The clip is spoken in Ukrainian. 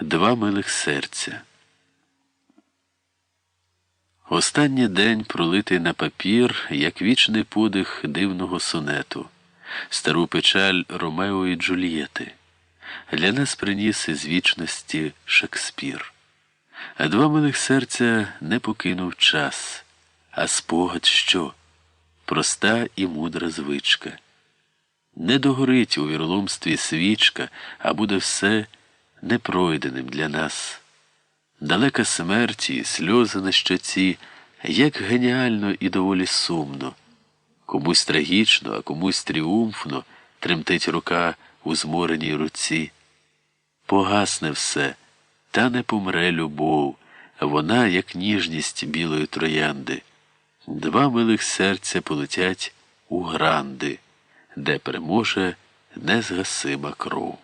Два милих серця. Останній день пролитий на папір, як вічний подих дивного сонету, стару печаль Ромео і Джульєти. Для нас приніс із вічності Шекспір. А два милих серця не покинув час, а спогад що? Проста і мудра звичка. Не догорить у вірломстві свічка, а буде все непройденим для нас. Далека смерті, сльози на щоці, як геніально і доволі сумно. Комусь трагічно, а комусь тріумфно тремтить рука у змореній руці. Погасне все, та не помре любов, вона, як ніжність білої троянди. Два милих серця полетять у гранди, де переможе незгасима кров.